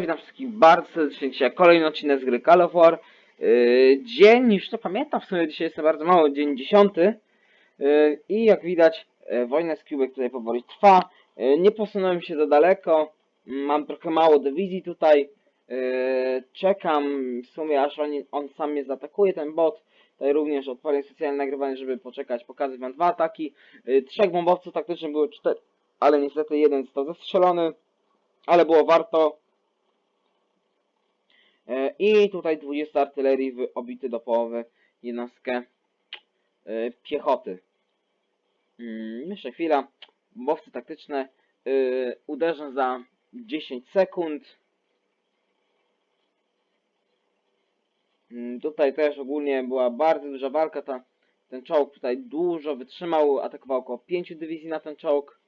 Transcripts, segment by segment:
Witam wszystkich bardzo serdecznie. Dzisiaj kolejny odcinek z gry Call of War. Yy, dzień, już to pamiętam, w sumie dzisiaj jest bardzo mało, dzień dziesiąty. Yy, I jak widać, yy, wojna z Cubek tutaj powoli trwa. Yy, nie posunąłem się za daleko. Mam trochę mało dywizji tutaj. Yy, czekam w sumie aż on, on sam mnie zaatakuje, ten bot. Tutaj również odpalę specjalne nagrywanie, żeby poczekać, pokazać wam dwa ataki. Yy, trzech bombowców taktycznych było cztery, ale niestety jeden został zastrzelony. Ale było warto. E, I tutaj 20 artylerii w obity do połowy jednostkę e, piechoty. Mm, Jeszcze chwila. Bombowce taktyczne e, uderzę za 10 sekund. Mm, Tutaj też ogólnie była bardzo duża walka. Ta, ten czołg tutaj dużo wytrzymał. Atakował około 5 dywizji na ten czołg.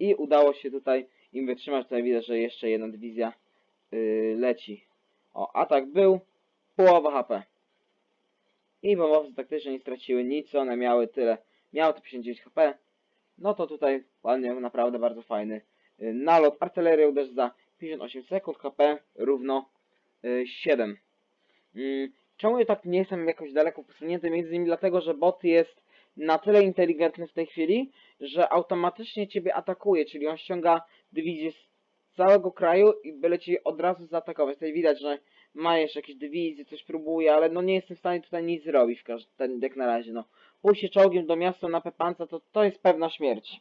I udało się tutaj im wytrzymać. Tutaj widać, że jeszcze jedna dywizja yy, leci. O, atak był, połowa HP. I bombowce taktycznie nie straciły nic, one miały tyle. Miały to 59 HP. No to tutaj ładnie, naprawdę bardzo fajny yy, nalot. Artyleria uderzy za 58 sekund, HP równo yy, 7. Yy, czemu ja tak nie jestem jakoś daleko posunięty? Między innymi dlatego, że bot jest na tyle inteligentny w tej chwili, że automatycznie ciebie atakuje, czyli on ściąga dywizję z całego kraju i byle ci od razu zaatakować. Tutaj widać, że ma jeszcze jakieś dywizje, coś próbuje, ale no nie jestem w stanie tutaj nic zrobić w każdym jak na razie, no. Pójść się czołgiem do miasta na Pepanca, to to jest pewna śmierć.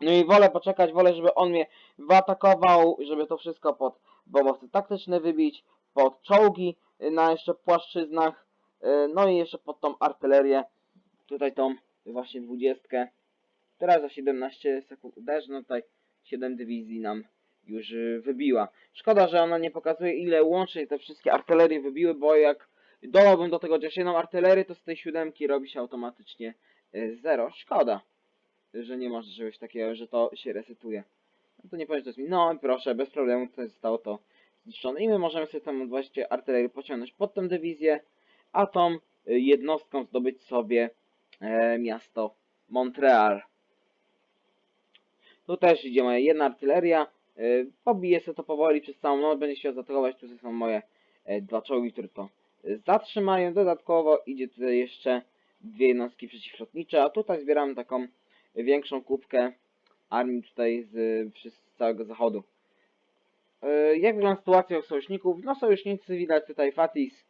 No i wolę poczekać, wolę, żeby on mnie wyatakował, żeby to wszystko pod bombowce taktyczne wybić, pod czołgi na jeszcze płaszczyznach, y, no i jeszcze pod tą artylerię, tutaj tą właśnie dwudziestkę. Teraz za 17 sekund uderzę, no tutaj 7 dywizji nam już y, wybiła. Szkoda, że ona nie pokazuje ile łącznie te wszystkie artylerie wybiły, bo jak dodałbym do tego chociaż jedną artylerię, to z tej siódemki robi się automatycznie 0. Szkoda, że nie może czegoś takiego, że to się resetuje. No to nie powiem, że to jest mi. No proszę, bez problemu tutaj zostało to zniszczone. I my możemy sobie tam właśnie artylerię pociągnąć pod tą dywizję, a tą y, jednostką zdobyć sobie e, miasto Montreal. Tu też idzie moja jedna artyleria. Yy, Pobiję sobie to powoli przez całą noc, będzie chciał zaatakować. Tu są moje e, dwa czołgi, które to e, zatrzymają. Dodatkowo idzie tutaj jeszcze dwie jednostki przeciwlotnicze, a tutaj zbieram taką większą kubkę armii tutaj z, z całego zachodu. Yy, Jak wygląda sytuacja u sojuszników? No sojusznicy widać tutaj Fatis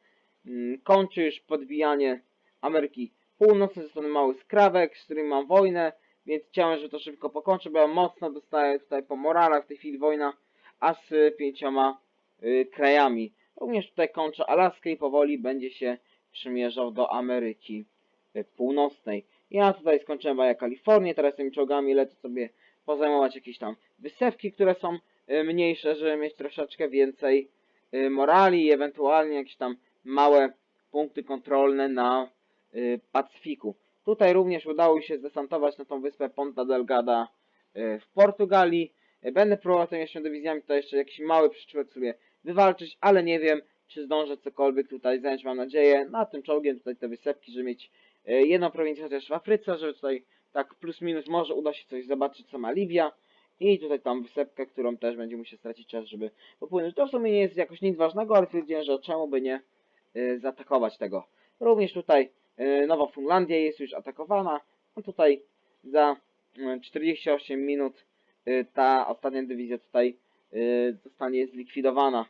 mm, kończy już podbijanie Ameryki Północnej strony mały skrawek, z którym mam wojnę. Więc chciałem, że to szybko pokończę, bo ja mocno dostaję tutaj po moralach w tej chwili wojna, z pięcioma y, krajami. Również tutaj kończę Alaskę i powoli będzie się przymierzał do Ameryki y, Północnej. Ja tutaj skończyłem Baja Kalifornię, teraz tymi czołgami lecę sobie pozajmować jakieś tam wysepki, które są y, mniejsze, żeby mieć troszeczkę więcej y, morali i ewentualnie jakieś tam małe punkty kontrolne na Pacyfiku. Tutaj również udało się zdesantować na tą wyspę Ponta Delgada e, w Portugalii. E, Będę próbował tymi jeszcze dywizjami tutaj jeszcze jakiś mały przyczółek sobie wywalczyć, ale nie wiem, czy zdążę cokolwiek tutaj zająć, mam nadzieję. Na tym czołgiem tutaj te wysepki, żeby mieć e, jedną prowincję chociaż w Afryce, żeby tutaj tak plus minus może uda się coś zobaczyć, co ma Libia. I tutaj tam wysepkę, którą też będzie musiał stracić czas, żeby popłynąć. To w sumie nie jest jakoś nic ważnego, ale stwierdziłem, że czemu by nie zaatakować tego. Również tutaj Nowa Funlandia jest już atakowana. No tutaj za e, 48 minut e, ta ostatnia dywizja tutaj e, zostanie zlikwidowana.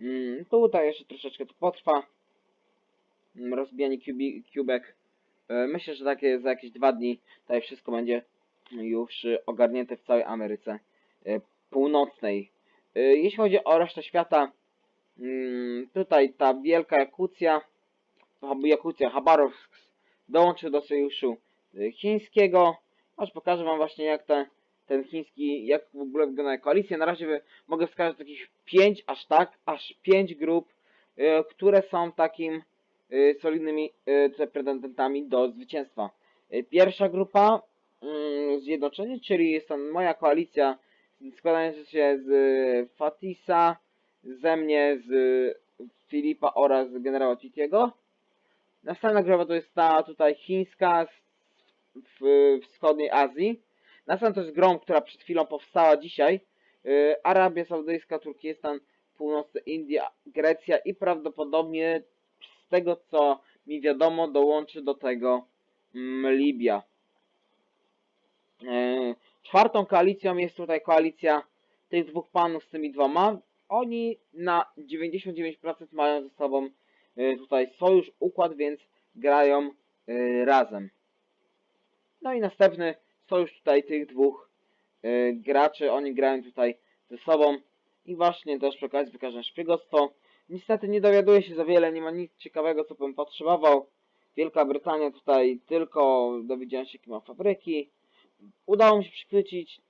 Mm, Tutaj jeszcze troszeczkę to potrwa. Mm, Rozbijanie kubek. E, Myślę, że takie za jakieś dwa dni tutaj wszystko będzie już e, ogarnięte w całej Ameryce e, Północnej. E, Jeśli chodzi o resztę świata, mm, tutaj ta wielka Jakucja Jakucja, Chabarovsk dołączył do sojuszu y, chińskiego. Aż pokażę wam właśnie jak te, ten chiński, jak w ogóle wygląda koalicja. Na razie mogę wskazać takich 5, aż tak, aż 5 grup, y, które są takim y, solidnymi pretendentami do zwycięstwa. Pierwsza grupa y, Zjednoczenie, czyli jest to moja koalicja składająca się z Fatisa, ze mnie, z Filipa oraz generała Titiego. Następna grupa to jest ta tutaj chińska z w wschodniej Azji. Następna to jest Grom, która przed chwilą powstała dzisiaj. Yy, Arabia Saudyjska, Turkistan, Północna India, Grecja i prawdopodobnie z tego co mi wiadomo dołączy do tego mm, Libia. Yy, czwartą koalicją jest tutaj koalicja tych dwóch panów z tymi dwoma. Oni na 99% mają ze sobą tutaj sojusz, układ, więc grają yy, razem. No i następny sojusz tutaj tych dwóch yy, graczy. Oni grają tutaj ze sobą. I właśnie też przy okazji wykażę szpiegostwo. Niestety nie dowiaduję się za wiele, nie ma nic ciekawego, co bym potrzebował. Wielka Brytania tutaj tylko dowiedziałem się, jakie ma fabryki. Udało mi się przychwycić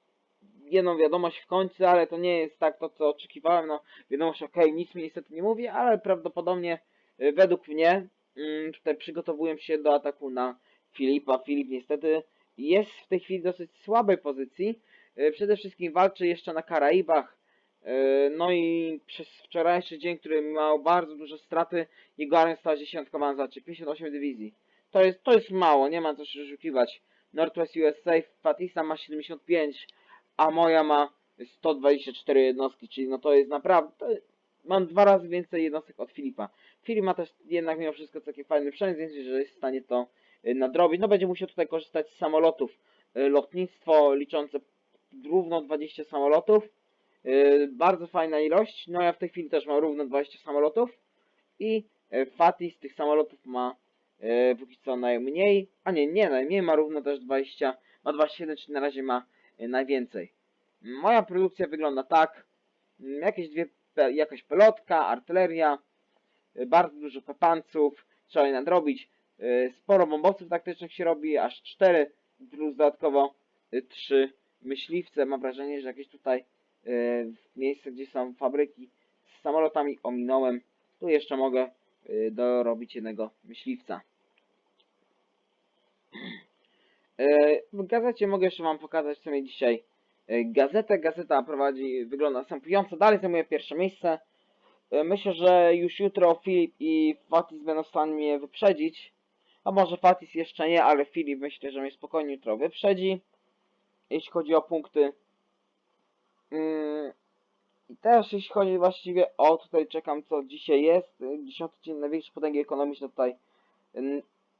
jedną wiadomość w końcu, ale to nie jest tak to, co oczekiwałem. No, wiadomość ok, nic mi niestety nie mówi, ale prawdopodobnie y, według mnie mm, tutaj przygotowują się do ataku na Filipa. Filip niestety jest w tej chwili w dosyć słabej pozycji. Y, Przede wszystkim walczy jeszcze na Karaibach. Y, No i przez wczorajszy dzień, który miał bardzo duże straty, jego armia została dziesiątkowana, znaczy 58 dywizji. To jest, to jest mało, nie ma co się oszukiwać. Northwest USA, Fatisa ma 75, a moja ma 124 jednostki, czyli no to jest naprawdę... To mam dwa razy więcej jednostek od Filipa. Filip ma też jednak mimo wszystko taki fajny sprzęt, więc że jest w stanie to y, nadrobić. No będzie musiał tutaj korzystać z samolotów. Y, Lotnictwo liczące równo 20 samolotów. Yy, bardzo fajna ilość. No ja w tej chwili też mam równo 20 samolotów. I Fatih z tych samolotów ma póki co najmniej. A nie, nie najmniej, ma równo też 20. Ma 27, czyli na razie ma najwięcej. Moja produkcja wygląda tak. Jakieś dwie, jakaś pelotka, artyleria, bardzo dużo pepanców, trzeba je nadrobić. Yy, sporo bombowców taktycznych się robi, aż 4, plus dodatkowo 3 myśliwce. Mam wrażenie, że jakieś tutaj miejsce, gdzie są fabryki z samolotami ominąłem. Tu jeszcze mogę dorobić jednego myśliwca. W gazecie mogę jeszcze wam pokazać co mnie dzisiaj gazetę. Gazeta prowadzi, wygląda następująco. Dalej zajmuje pierwsze miejsce. Yy, Myślę, że już jutro Filip i Fatis będą w stanie mnie wyprzedzić. A może Fatis jeszcze nie, ale Filip myślę, że mnie spokojnie jutro wyprzedzi. Jeśli chodzi o punkty. Yy, I też jeśli chodzi właściwie o, tutaj czekam co dzisiaj jest, y, 10 dzień największej potęgi ekonomicznej tutaj.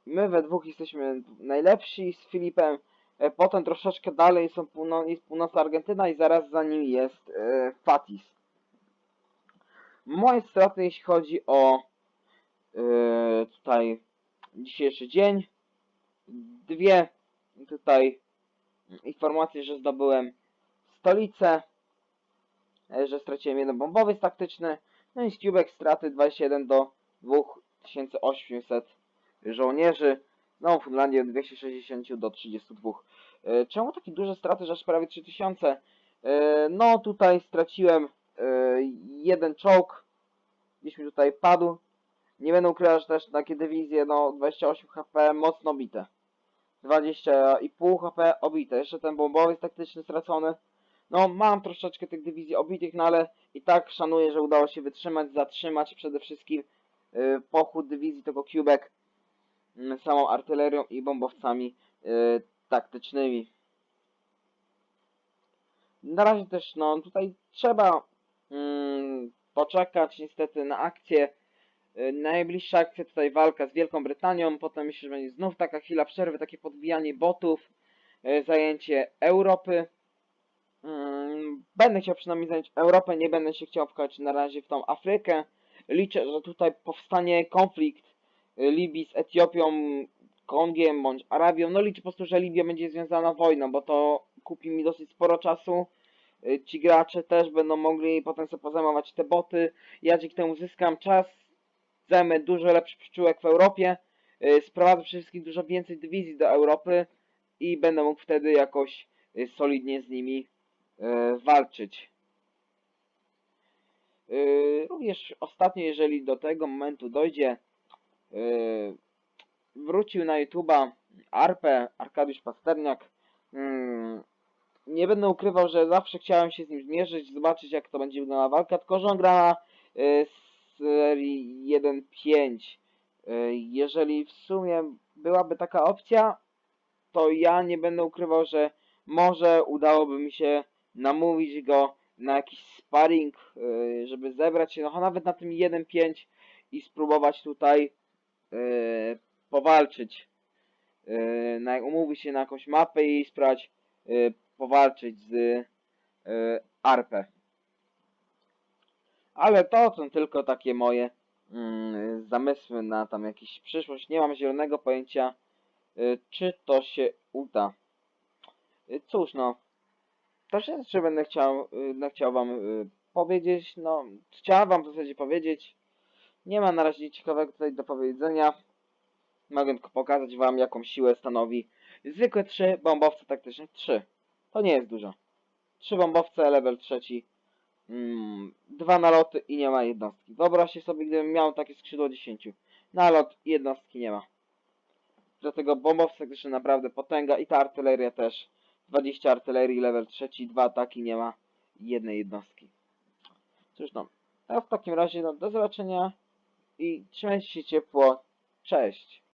My we dwóch jesteśmy najlepsi z Filipem, e, potem troszeczkę dalej są półno, jest północna Argentyna i zaraz za nim jest e, Fatis. Moje straty jeśli chodzi o e, tutaj dzisiejszy dzień, dwie tutaj informacje, że zdobyłem stolicę, e, że straciłem jeden bombowiec taktyczny, no i Skubek straty 21 do 2800 żołnierzy, no Finlandia od 260 do 32. E, Czemu takie duże straty, że aż prawie 3000? E, No tutaj straciłem jeden czołg, gdzieś mi tutaj padł. Nie będę ukrywał, też takie dywizje, no 28 HP mocno bite. 20,5 HP obite. Jeszcze ten bombowiec taktyczny stracony. No, mam troszeczkę tych dywizji obitych, no ale i tak szanuję, że udało się wytrzymać, zatrzymać przede wszystkim y, pochód dywizji tego Quebec y, samą artylerią i bombowcami y, taktycznymi. Na razie też, no, tutaj trzeba poczekać niestety na akcję. Y, Najbliższa akcja tutaj walka z Wielką Brytanią, potem myślę, że będzie znów taka chwila przerwy, takie podbijanie botów, y, zajęcie Europy. Mm, Będę chciał przynajmniej zająć Europę, nie będę się chciał wkładać na razie w tą Afrykę. Liczę, że tutaj powstanie konflikt y, Libii z Etiopią, Kongiem bądź Arabią. No liczę po prostu, że Libia będzie związana wojną, bo to kupi mi dosyć sporo czasu. Y, Ci gracze też będą mogli potem sobie pozajmować te boty. Ja dzięki temu zyskam czas, zajmę dużo lepszy przyczółek w Europie, y, sprowadzę przede wszystkim dużo więcej dywizji do Europy i będę mógł wtedy jakoś y, solidnie z nimi walczyć. Również ostatnio, jeżeli do tego momentu dojdzie, wrócił na YouTube'a Arpę, Arkadiusz Pasterniak. Nie będę ukrywał, że zawsze chciałem się z nim zmierzyć, zobaczyć jak to będzie wyglądała walka, tylko że on gra na y, serii 1.5. Y, Jeżeli w sumie byłaby taka opcja, to ja nie będę ukrywał, że może udałoby mi się namówić go na jakiś sparring, yy, żeby zebrać się, no nawet na tym 1-5 i spróbować tutaj yy, powalczyć. Umówić się na jakąś mapę i spróbować yy, powalczyć z yy, Arpę. Ale to są tylko takie moje mm, zamysły na tam jakąś przyszłość. Nie mam zielonego pojęcia, y, czy to się uda. Y, Cóż, no. To wszystko będę chciał, y, chciał wam y, powiedzieć. No, chciałem wam w zasadzie powiedzieć. Nie ma na razie ciekawego tutaj do powiedzenia. Mogę tylko pokazać wam, jaką siłę stanowi zwykłe 3 bombowce taktyczne. 3. To nie jest dużo. 3 bombowce, level trzeci. Mm, dwa naloty i nie ma jednostki. Wyobraźcie sobie, gdybym miał takie skrzydło 10. Nalot i jednostki nie ma. Dlatego bombowce taktyczne naprawdę potęga i ta artyleria też. 20 artylerii, level trzeci, dwa ataki nie ma jednej jednostki. Cóż no, a w takim razie no, do zobaczenia i trzymajcie się ciepło. Cześć.